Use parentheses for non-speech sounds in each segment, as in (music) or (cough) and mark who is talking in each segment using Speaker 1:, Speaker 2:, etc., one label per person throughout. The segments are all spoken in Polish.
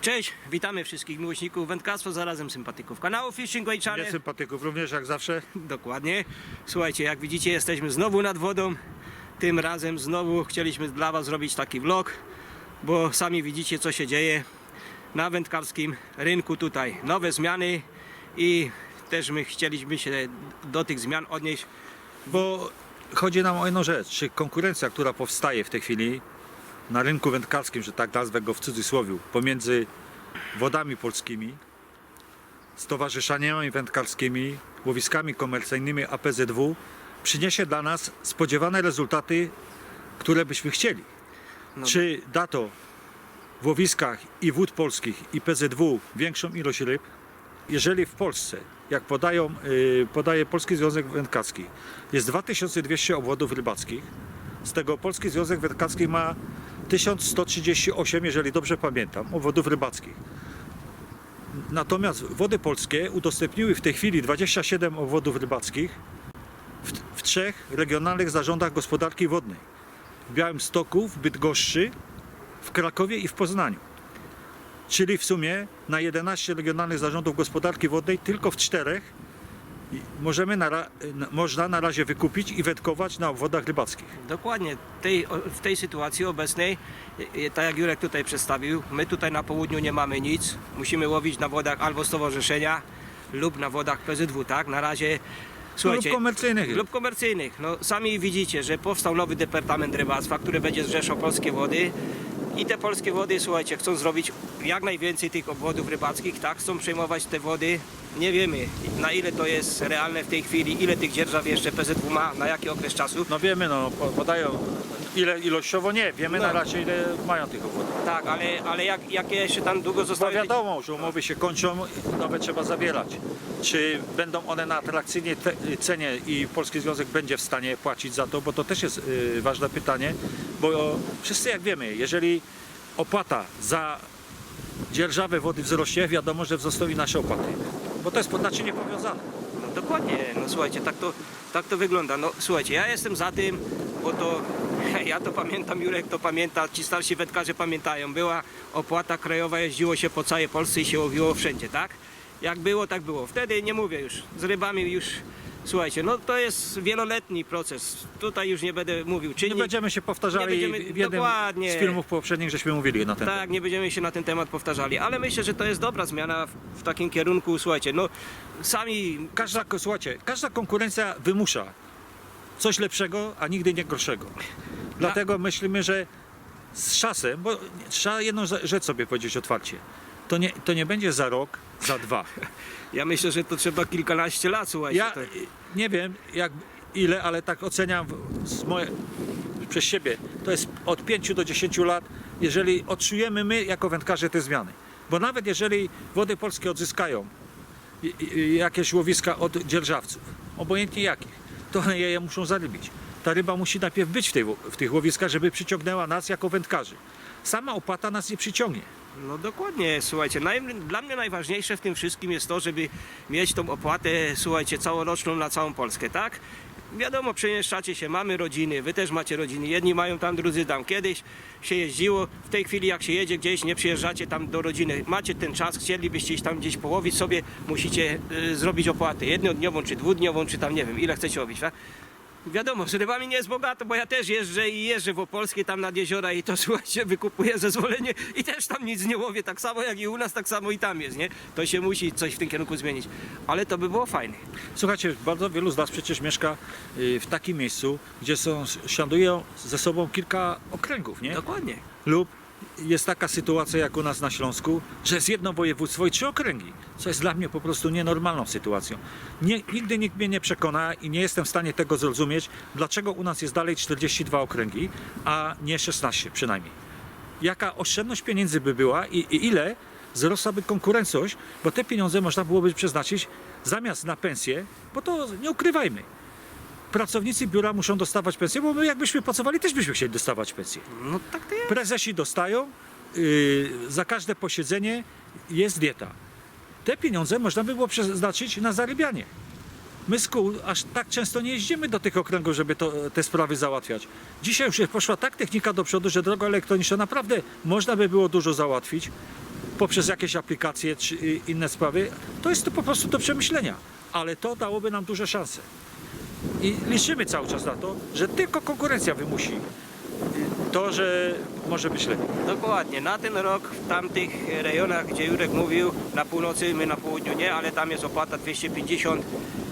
Speaker 1: Cześć, witamy wszystkich miłośników wędkarstwa, zarazem sympatyków kanału Fishing Way Channel.
Speaker 2: Nie sympatyków, również jak zawsze.
Speaker 1: Dokładnie. Słuchajcie, jak widzicie, jesteśmy znowu nad wodą. Tym razem znowu chcieliśmy dla Was zrobić taki vlog, bo sami widzicie, co się dzieje na wędkarskim rynku tutaj. Nowe zmiany i też my chcieliśmy się do tych zmian odnieść.
Speaker 2: Bo chodzi nam o jedną rzecz. Czy konkurencja, która powstaje w tej chwili na rynku wędkarskim, że tak nazwę go w cudzysłowie, pomiędzy wodami polskimi, stowarzyszeniami wędkarskimi, łowiskami komercyjnymi APZW, przyniesie dla nas spodziewane rezultaty, które byśmy chcieli.
Speaker 1: No.
Speaker 2: Czy da to w łowiskach i wód polskich i PZW większą ilość ryb? Jeżeli w Polsce, jak podają, y, podaje Polski Związek Wędkarski, jest 2200 obwodów rybackich, z tego Polski Związek Wędkarski ma 1138, jeżeli dobrze pamiętam, obwodów rybackich. Natomiast wody polskie udostępniły w tej chwili 27 obwodów rybackich w, w trzech regionalnych zarządach gospodarki wodnej. W Białymstoku, w Bydgoszczy, w Krakowie i w Poznaniu. Czyli w sumie na 11 regionalnych zarządów gospodarki wodnej tylko w czterech możemy na, można na razie wykupić i wędkować na obwodach rybackich.
Speaker 1: Dokładnie tej, w tej sytuacji obecnej, e, e, tak jak Jurek tutaj przedstawił, my tutaj na południu nie mamy nic. Musimy łowić na wodach albo stowarzyszenia lub na wodach PZW, tak? Na razie słuchajcie.
Speaker 2: lub komercyjnych.
Speaker 1: lub komercyjnych. No, sami widzicie, że powstał nowy Departament Rybactwa, który będzie zrzeszał polskie wody. I te polskie wody, słuchajcie, chcą zrobić jak najwięcej tych obwodów rybackich, tak? Chcą przejmować te wody. Nie wiemy, na ile to jest realne w tej chwili, ile tych dzierżaw jeszcze PZW ma, na jaki okres czasu.
Speaker 2: No wiemy, no po- podają ile ilościowo nie, wiemy
Speaker 1: No.
Speaker 2: na razie ile mają tych obwodów.
Speaker 1: Tak, ale, ale jak, jakie jeszcze tam długo
Speaker 2: Bo
Speaker 1: zostały...
Speaker 2: wiadomo, że umowy się kończą, nowe trzeba zawierać. Czy będą one na atrakcyjnej te, cenie i Polski Związek będzie w stanie płacić za to, bo to też jest y, ważne pytanie, bo wszyscy jak wiemy, jeżeli opłata za dzierżawę wody wzrośnie, wiadomo, że wzrosną i nasze opłaty. Bo to jest naczynie powiązane.
Speaker 1: No dokładnie, no słuchajcie, tak to, tak to wygląda. No słuchajcie, ja jestem za tym, bo to (laughs) ja to pamiętam, Jurek to pamięta, ci starsi wędkarze pamiętają. Była opłata krajowa, jeździło się po całej Polsce i się łowiło wszędzie, tak? Jak było, tak było. Wtedy nie mówię już, z rybami już, słuchajcie, no to jest wieloletni proces. Tutaj już nie będę mówił
Speaker 2: Nie będziemy się powtarzali
Speaker 1: Nie będziemy-
Speaker 2: w jednym
Speaker 1: dokładnie.
Speaker 2: z filmów poprzednich, żeśmy mówili na ten temat.
Speaker 1: Tak, nie będziemy się na ten temat powtarzali, ale myślę, że to jest dobra zmiana w, w takim kierunku, słuchajcie, no sami
Speaker 2: Każda, słuchajcie, każda konkurencja wymusza coś lepszego, a nigdy nie gorszego. Dlatego myślimy, że z czasem, bo trzeba jedną rzecz sobie powiedzieć otwarcie, to nie, to nie będzie za rok, za dwa. (laughs)
Speaker 1: Ja myślę, że to trzeba kilkanaście lat, słuchajcie.
Speaker 2: Ja y, nie wiem jak ile, ale tak oceniam z moje, przez siebie. To jest od 5 do 10 lat, jeżeli odczujemy my jako wędkarze te zmiany. Bo nawet jeżeli wody polskie odzyskają jakieś łowiska od dzierżawców, obojętnie jakich, to one je muszą zarybić. Ta ryba musi najpierw być w, tej, w tych łowiskach, żeby przyciągnęła nas jako wędkarzy. Sama opłata nas nie przyciągnie.
Speaker 1: No dokładnie, słuchajcie, naj... dla mnie najważniejsze w tym wszystkim jest to, żeby mieć tą opłatę, słuchajcie, całoroczną na całą Polskę, tak? Wiadomo, przemieszczacie się, mamy rodziny, wy też macie rodziny, jedni mają tam, drudzy tam. Kiedyś się jeździło, w tej chwili jak się jedzie gdzieś, nie przyjeżdżacie tam do rodziny, macie ten czas, chcielibyście iść tam gdzieś połowić sobie, musicie y, zrobić opłatę jednodniową, czy dwudniową, czy tam nie wiem, ile chcecie łowić, tak? Wiadomo, z rybami nie jest bogato, bo ja też jeżdżę i jeżdżę w Opolskie tam nad jeziora i to (laughs) słuchajcie, wykupuję zezwolenie i też tam nic nie łowię, tak samo jak i u nas, tak samo i tam jest, nie? To się musi coś w tym kierunku zmienić, ale to by było fajne.
Speaker 2: Słuchajcie, bardzo wielu z Was przecież mieszka y, w takim miejscu, gdzie są, siadują ze sobą kilka okręgów, nie?
Speaker 1: Dokładnie.
Speaker 2: Lub jest taka sytuacja jak u nas na Śląsku, że jest jedno województwo i trzy okręgi, co jest dla mnie po prostu nienormalną sytuacją. Nie, nigdy nikt mnie nie przekona i nie jestem w stanie tego zrozumieć, dlaczego u nas jest dalej 42 okręgi, a nie 16 przynajmniej. Jaka oszczędność pieniędzy by była i, i ile wzrosłaby konkurencyjność, bo te pieniądze można byłoby przeznaczyć zamiast na pensję, bo to nie ukrywajmy. Pracownicy biura muszą dostawać pensję, bo my jakbyśmy pracowali, też byśmy chcieli dostawać pensję.
Speaker 1: No tak to jest.
Speaker 2: Prezesi dostają, yy, za każde posiedzenie jest dieta. Te pieniądze można by było przeznaczyć na zarybianie. My z kół aż tak często nie jeździmy do tych okręgów, żeby to, te sprawy załatwiać. Dzisiaj już poszła tak technika do przodu, że droga elektroniczna naprawdę można by było dużo załatwić. poprzez jakieś aplikacje czy y, inne sprawy, to jest to po prostu do przemyślenia. Ale to dałoby nam duże szanse. I liczymy cały czas na to, że tylko konkurencja wymusi to, że może być lepiej.
Speaker 1: Dokładnie. Na ten rok w tamtych rejonach, gdzie Jurek mówił, na północy, my na południu nie, ale tam jest opłata 250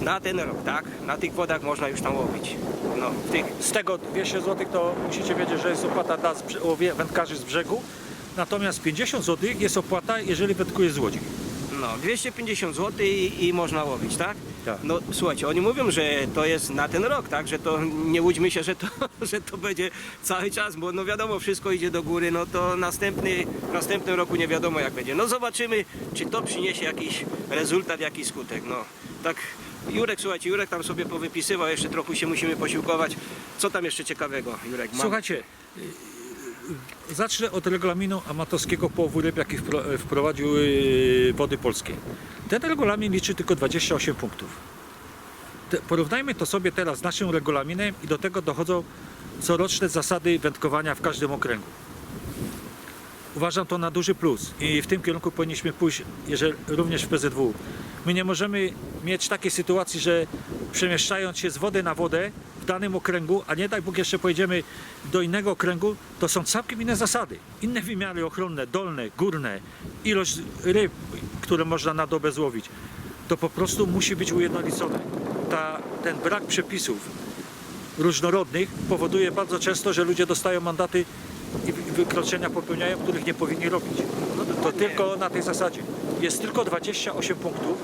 Speaker 1: na ten rok, tak? Na tych wodach można już tam łowić. No, tych
Speaker 2: Z tego 200 zł to musicie wiedzieć, że jest opłata dla wędkarzy z brzegu, natomiast 50 zł jest opłata, jeżeli wędkuje z łodzi.
Speaker 1: No, 250 zł i, i można łowić, tak?
Speaker 2: Tak.
Speaker 1: No słuchajcie, oni mówią, że to jest na ten rok, tak? Że to nie łudźmy się, że to, (laughs) że to będzie cały czas, bo no wiadomo, wszystko idzie do góry, no to następny, w następnym roku nie wiadomo jak będzie. No zobaczymy, czy to przyniesie jakiś rezultat, jakiś skutek. No tak. Jurek, słuchajcie, Jurek tam sobie powypisywał, jeszcze trochę się musimy posiłkować. Co tam jeszcze ciekawego, Jurek? Mam?
Speaker 2: Słuchajcie, zacznę od regulaminu amatorskiego połowu ryb, jaki wpro- wprowadził y, Wody Polskie. Ten regulamin liczy tylko 28 punktów. Porównajmy to sobie teraz z naszym regulaminem i do tego dochodzą coroczne zasady wędkowania w każdym okręgu. Uważam to na duży plus i w tym kierunku powinniśmy pójść jeżeli, również w PZW. My nie możemy mieć takiej sytuacji, że przemieszczając się z wody na wodę danym okręgu, a nie daj Bóg jeszcze pojedziemy do innego okręgu, to są całkiem inne zasady. Inne wymiary ochronne, dolne, górne, ilość ryb, które można na dobę złowić. To po prostu musi być ujednolicone. Ta, ten brak przepisów różnorodnych powoduje bardzo często, że ludzie dostają mandaty i wy- wykroczenia popełniają, których nie powinni robić.
Speaker 1: No
Speaker 2: To tylko na tej zasadzie. Jest tylko 28 punktów.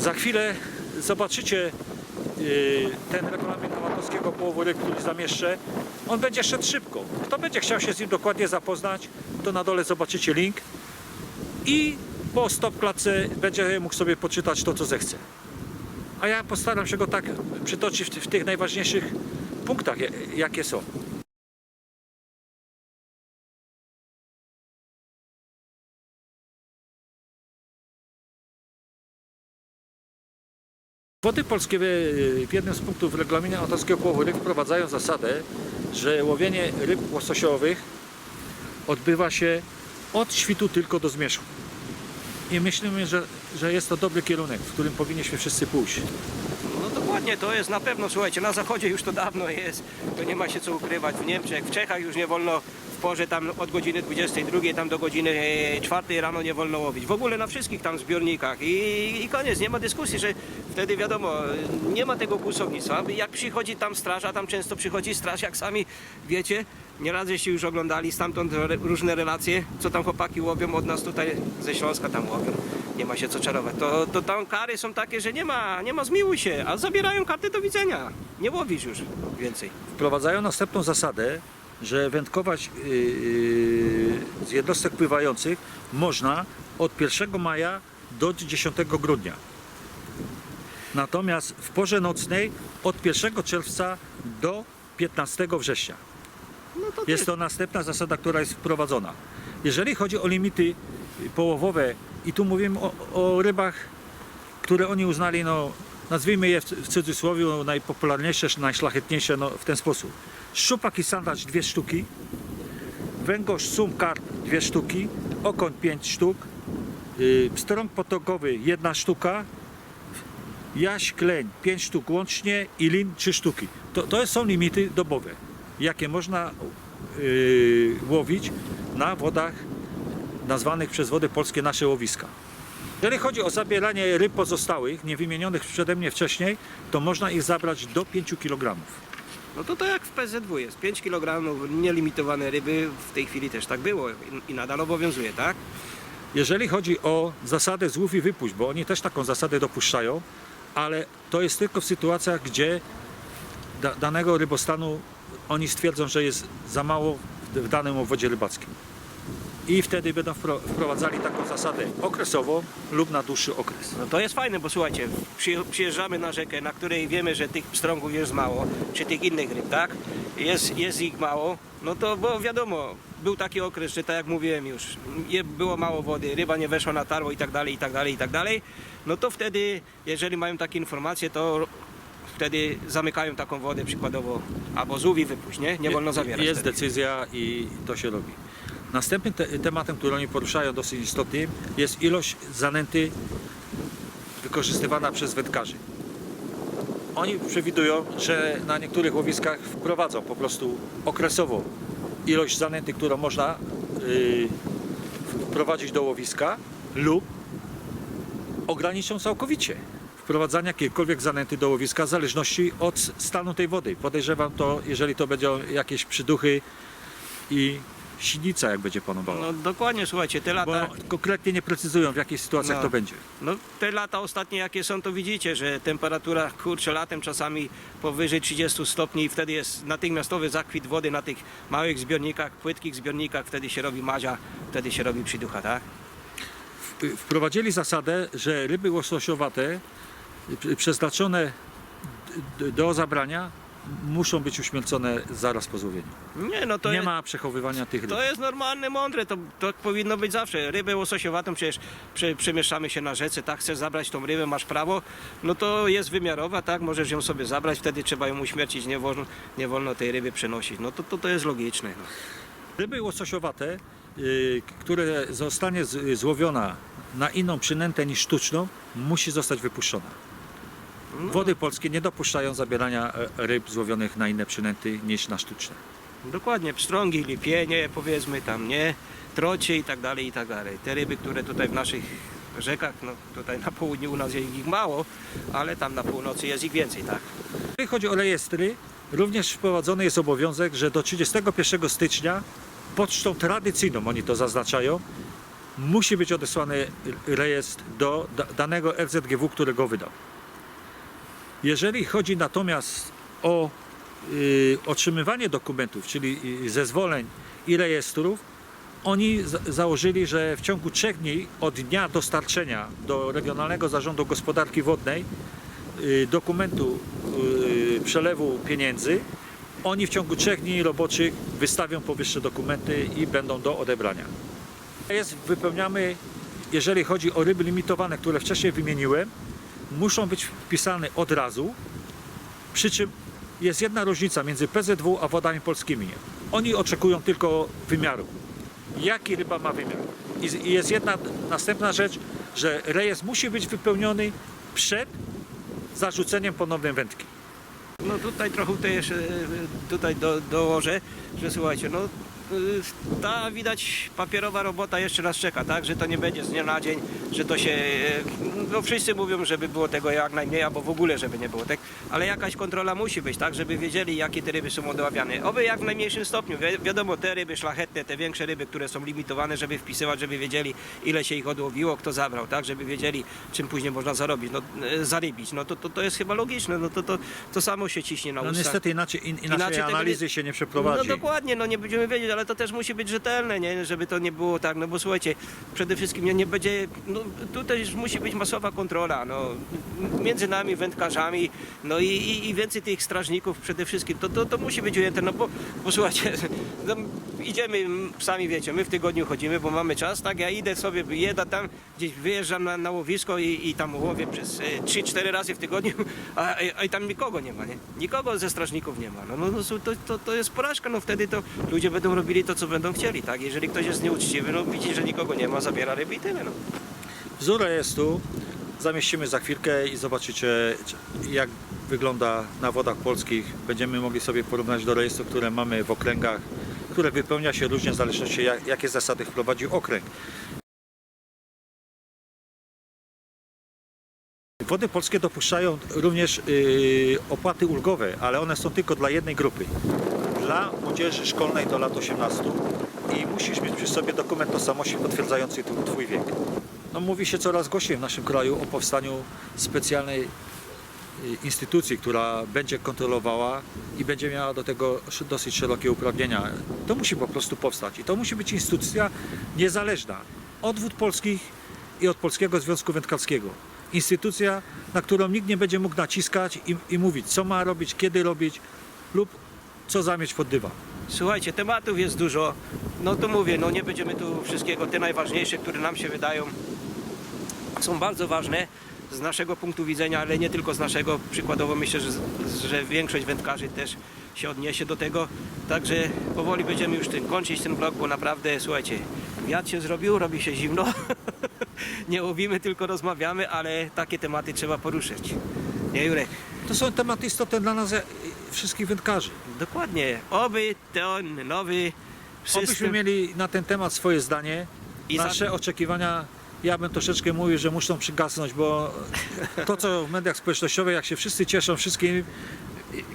Speaker 2: Za chwilę zobaczycie ten regulamin amatorskiego połowu ryb, który zamieszczę. On będzie szedł szybko. Kto będzie chciał się z nim dokładnie zapoznać, to na dole zobaczycie link i po stopklatce będzie mógł sobie poczytać to, co zechce. A ja postaram się go tak przytoczyć w, ty- w tych najważniejszych punktach, ja- jakie są. Wody Polskie w w jednym z punktów regulaminu autorskiego połowu ryb wprowadzają zasadę, że łowienie ryb łososiowych odbywa się od świtu tylko do zmierzchu. I myślimy, że, że jest to dobry kierunek, w którym powinniśmy wszyscy pójść.
Speaker 1: No dokładnie, to jest na pewno, słuchajcie, na zachodzie już to dawno jest, to nie ma się co ukrywać. W Niemczech, w Czechach już nie wolno porze tam od godziny 22 tam do godziny e, 4 rano nie wolno łowić. W ogóle na wszystkich tam zbiornikach i, i koniec, nie ma dyskusji, że wtedy wiadomo, nie ma tego kłusownictwa. Jak przychodzi tam straż, a tam często przychodzi straż, jak sami wiecie, nieraz żeście już oglądali stamtąd różne relacje, co tam chłopaki łowią od nas tutaj ze Śląska tam łowią. Nie ma się co czarować. To, to tam kary są takie, że nie ma, nie ma zmiłuj się, a zabierają karty do widzenia. Nie łowisz już więcej.
Speaker 2: Wprowadzają następną zasadę, że wędkować yy, z jednostek pływających można od 1 maja do 10 grudnia. Natomiast w porze nocnej od 1 czerwca do 15 września.
Speaker 1: No to
Speaker 2: Jest to następna zasada, która jest wprowadzona. Jeżeli chodzi o limity połowowe, i tu mówimy o, o rybach, które oni uznali, no, nazwijmy je w, w cudzysłowie najpopularniejsze, najszlachetniejsze no, w ten sposób. Szczupak i sandacz dwie sztuki, węgorz, sum, karp dwie sztuki, okoń pięć sztuk, yy, pstrąg potokowy jedna sztuka, jaś, kleń pięć sztuk łącznie i lin trzy sztuki. To, to są limity dobowe, jakie można yy, łowić na wodach nazwanych przez Wody Polskie nasze łowiska. Jeżeli chodzi o zabieranie ryb pozostałych, niewymienionych przede mnie wcześniej, to można ich zabrać do 5 kg.
Speaker 1: No to to jak w PZW jest. 5 kg nielimitowane ryby, w tej chwili też tak było i, nadal obowiązuje, tak?
Speaker 2: Jeżeli chodzi o zasadę złów i wypuść, bo oni też taką zasadę dopuszczają, ale to jest tylko w sytuacjach, gdzie da, danego rybostanu oni stwierdzą, że jest za mało w, w danym obwodzie rybackim. I wtedy będą wpro, wprowadzali taką zasadę okresową lub na dłuższy okres.
Speaker 1: No to jest fajne, bo słuchajcie, przy, przyjeżdżamy na rzekę, na której wiemy, że tych pstrągów jest mało, czy tych innych ryb, tak? Jest, jest ich mało, no to bo wiadomo, był taki okres, że tak jak mówiłem już, było mało wody, ryba nie weszła na tarło i tak dalej, i tak dalej, i tak dalej, no to wtedy, jeżeli mają takie informacje, to wtedy zamykają taką wodę przykładowo, albo z i wypuść, nie? Nie wolno zabierać.
Speaker 2: Jest
Speaker 1: wtedy.
Speaker 2: decyzja i to się robi. Następnym te tematem, który oni poruszają dosyć istotnie, jest ilość zanęty wykorzystywana przez wędkarzy. Oni przewidują, że na niektórych łowiskach wprowadzą po prostu okresowo ilość zanęty, którą można yy, wprowadzić do łowiska lub ograniczą całkowicie wprowadzania jakiejkolwiek zanęty do łowiska w zależności od stanu tej wody. Podejrzewam to, jeżeli to będą jakieś przyduchy i sinica, jak będzie panowała.
Speaker 1: No dokładnie, słuchajcie, te
Speaker 2: Bo
Speaker 1: lata,
Speaker 2: konkretnie nie precyzują, w jakich sytuacjach
Speaker 1: No.
Speaker 2: to będzie.
Speaker 1: no, te lata ostatnie jakie są, to widzicie, że temperatura, kurczę, latem czasami powyżej 30 stopni i wtedy jest natychmiastowy zakwit wody na tych małych zbiornikach, płytkich zbiornikach, wtedy się robi madzia, wtedy się robi przyducha, tak?
Speaker 2: Wprowadzili zasadę, że ryby łososiowate y, przeznaczone do zabrania muszą być uśmiercone zaraz po złowieniu.
Speaker 1: Nie, no to
Speaker 2: nie
Speaker 1: jest...
Speaker 2: ma przechowywania tych ryb.
Speaker 1: To jest normalne, mądre, to, to powinno być zawsze. Rybę łososiowatą przecież prze, przemieszczamy się na rzece, tak, chcesz zabrać tą rybę, masz prawo, no to jest wymiarowa, tak, możesz ją sobie zabrać, wtedy trzeba ją uśmiercić, nie wolno, nie wolno tej ryby przenosić. No to, to, to jest logiczne. No.
Speaker 2: Ryby łososiowate, y, które zostanie złowiona na inną przynętę niż sztuczną, musi zostać wypuszczona. Wody polskie nie dopuszczają zabierania e, ryb złowionych na inne przynęty niż na sztuczne.
Speaker 1: Dokładnie, pstrągi, lipienie, powiedzmy tam, nie, trocie i tak dalej, i tak dalej. Te ryby, które tutaj w naszych rzekach, no tutaj na południu u nas jest ich mało, ale tam na północy jest ich więcej, tak.
Speaker 2: Jeżeli chodzi o rejestry, również wprowadzony jest obowiązek, że do 31 stycznia pocztą tradycyjną, oni to zaznaczają, musi być odesłany rejestr do da- danego RZGW, który go wydał. Jeżeli chodzi natomiast o y, otrzymywanie dokumentów, czyli y, zezwoleń i rejestrów, oni za- założyli, że w ciągu trzech dni od dnia dostarczenia do Regionalnego Zarządu Gospodarki Wodnej y, dokumentu y, przelewu pieniędzy, oni w ciągu trzech dni roboczych wystawią powyższe dokumenty i będą do odebrania. Jest, wypełniamy, jeżeli chodzi o ryby limitowane, które wcześniej wymieniłem, muszą być wpisane od razu, przy czym jest jedna różnica między PZW a wodami polskimi. Oni oczekują tylko wymiaru. Jaki ryba ma wymiar? I jest jedna następna rzecz, że rejestr musi być wypełniony przed zarzuceniem ponownej wędki.
Speaker 1: No tutaj trochę jeszcze e, tutaj do, dołożę, że słuchajcie, no e, ta widać papierowa robota jeszcze raz czeka, tak, że to nie będzie z dnia na dzień, że to się, e, no wszyscy mówią, żeby było tego jak najmniej, albo w ogóle, żeby nie było tak, ale jakaś kontrola musi być, tak, żeby wiedzieli, jakie te ryby są odławiane. Oby jak w najmniejszym stopniu, Wi wiadomo, te ryby szlachetne, te większe ryby, które są limitowane, żeby wpisywać, żeby wiedzieli, ile się ich odłowiło, kto zabrał, tak, żeby wiedzieli, czym później można zarobić, no, e, zarybić, no to, to, to jest chyba logiczne, no to, to, to samo się ciśnie na
Speaker 2: No
Speaker 1: ustach.
Speaker 2: niestety inaczej, in, inaczej,
Speaker 1: Inaczej
Speaker 2: analizy się nie
Speaker 1: No
Speaker 2: przeprowadzi.
Speaker 1: dokładnie, no nie będziemy wiedzieć, ale to też musi być rzetelne, nie? żeby to nie było tak, no bo słuchajcie, przede wszystkim nie, nie będzie, no tu też musi być kontrola, no między nami, wędkarzami, no i, i, i więcej tych strażników przede wszystkim, to, to, to musi być ujęte, no bo, bo słuchajcie, (laughs) no, idziemy, sami wiecie, my w tygodniu chodzimy, bo mamy czas, tak, ja idę sobie, jedę tam, gdzieś wyjeżdżam na, na łowisko i, i tam łowię przez e, 3-4 razy w tygodniu, (laughs) a, a, a i tam nikogo nie ma, nie? Nikogo ze strażników nie ma, no, no, no to, to, to jest porażka, no wtedy to ludzie będą robili to, co będą chcieli, tak, jeżeli ktoś jest nieuczciwy, no widzi, że nikogo nie ma, zabiera ryby i tyle, no.
Speaker 2: Wzór rejestru zamieścimy za chwilkę i zobaczycie jak wygląda na wodach polskich. Będziemy mogli sobie porównać do rejestru, które mamy w okręgach, które wypełnia się różnie w zależności jak, jakie zasady wprowadził okręg. Wody polskie dopuszczają również yy, opłaty ulgowe, ale one są tylko dla jednej grupy. Dla młodzieży szkolnej do lat 18 i musisz mieć przy sobie dokument tożsamości potwierdzający Twój wiek. No, mówi się coraz głośniej w naszym kraju o powstaniu specjalnej y, instytucji, która będzie kontrolowała i będzie miała do tego dosyć szerokie uprawnienia. To musi po prostu powstać i to musi być instytucja niezależna od wód polskich i od Polskiego Związku Wędkarskiego. Instytucja, na którą nikt nie będzie mógł naciskać i, i mówić, co ma robić, kiedy robić lub co zamieć pod dywan.
Speaker 1: Słuchajcie, tematów jest dużo. No to mówię, no nie będziemy tu wszystkiego. Te najważniejsze, które nam się wydają, są bardzo ważne z naszego punktu widzenia, ale nie tylko z naszego. Przykładowo myślę, że, że większość wędkarzy też się odniesie do tego. Także powoli będziemy już tym kończyć ten vlog, bo naprawdę, słuchajcie, wiatr się zrobił, robi się zimno. (laughs) Nie łowimy, tylko rozmawiamy, ale takie tematy trzeba poruszyć. Nie, Jurek?
Speaker 2: To są tematy istotne dla nas e, wszystkich wędkarzy.
Speaker 1: Dokładnie. Oby ten nowy
Speaker 2: Obyśmy
Speaker 1: system...
Speaker 2: mieli na ten temat swoje zdanie.
Speaker 1: I za-
Speaker 2: Nasze oczekiwania, ja bym troszeczkę mówił, że muszą przygasnąć, bo to co w mediach społecznościowych, jak się wszyscy cieszą wszystkim,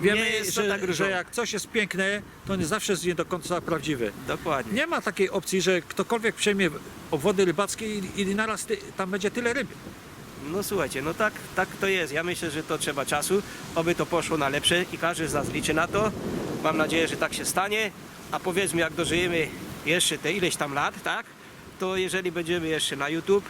Speaker 2: wiemy, że,
Speaker 1: tak
Speaker 2: że jak coś jest piękne, to nie zawsze jest nie do końca prawdziwe.
Speaker 1: Dokładnie.
Speaker 2: Nie ma takiej opcji, że ktokolwiek przejmie obwody rybackie i, i naraz ty, tam będzie tyle ryby.
Speaker 1: No słuchajcie, no tak, tak to jest. Ja myślę, że to trzeba czasu, oby to poszło na lepsze i każdy z nas liczy na to. Mam nadzieję, że tak się stanie, a powiedzmy jak dożyjemy jeszcze te ileś tam lat, tak? To jeżeli będziemy jeszcze na YouTube,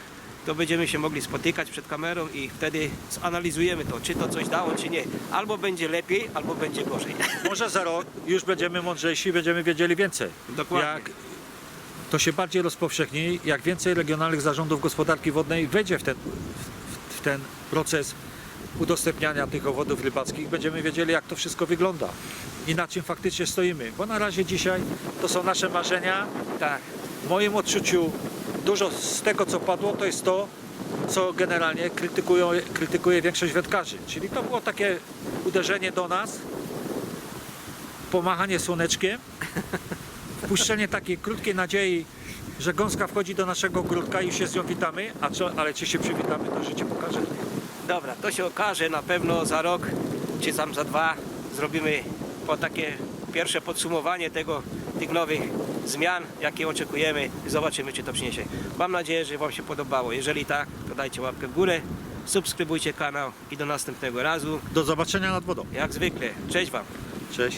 Speaker 1: to będziemy się mogli spotykać przed kamerą i wtedy zanalizujemy to, czy to coś dało, czy nie. Albo będzie lepiej, albo będzie gorzej. (laughs)
Speaker 2: Może za rok już będziemy mądrzejsi, będziemy wiedzieli więcej.
Speaker 1: Dokładnie.
Speaker 2: Jak to się bardziej rozpowszechni, jak więcej regionalnych zarządów gospodarki wodnej wejdzie w ten, w ten proces udostępniania tych owodów rybackich, będziemy wiedzieli, jak to wszystko wygląda i na czym faktycznie stoimy. Bo na razie dzisiaj to są nasze marzenia.
Speaker 1: Tak.
Speaker 2: W moim odczuciu dużo z tego, co padło, to jest to, co generalnie krytykują, krytykuje większość wędkarzy. Czyli to było takie uderzenie do nas, pomachanie słoneczkiem, wpuszczenie takiej krótkiej nadziei, że gąska wchodzi do naszego ogródka i się z nią witamy, a co, ale czy się przywitamy, to życie pokaże.
Speaker 1: Dobra, to się okaże na pewno za rok, czy tam za dwa zrobimy po takie pierwsze podsumowanie tego, tych nowych zmian, jakie oczekujemy i zobaczymy, czy to przyniesie. Mam nadzieję, że Wam się podobało. Jeżeli tak, to dajcie łapkę w górę, subskrybujcie kanał i do następnego razu.
Speaker 2: Do zobaczenia nad wodą.
Speaker 1: Jak zwykle, cześć Wam!
Speaker 2: Cześć.